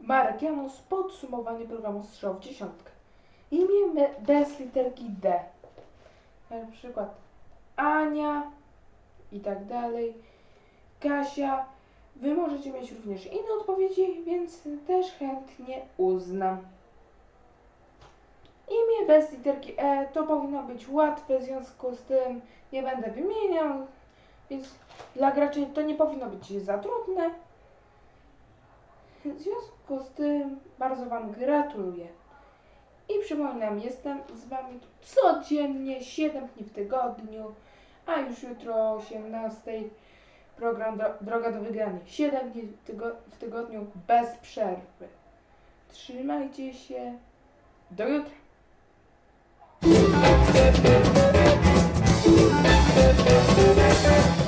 Marek Janus, podsumowanie programu Strzał w dziesiątkę. Imię bez literki D. Na przykład Ania i tak dalej. Kasia. Wy możecie mieć również inne odpowiedzi, więc też chętnie uznam. Imię bez literki E to powinno być łatwe, w związku z tym nie będę wymieniał, więc dla graczy to nie powinno być za trudne. W związku z tym bardzo Wam gratuluję. I przypominam, jestem z Wami codziennie, 7 dni w tygodniu, a już jutro o 18 program Dro- Droga do Wygrania. 7 dni w, tygo- w tygodniu bez przerwy. Trzymajcie się. Do jutra. Thank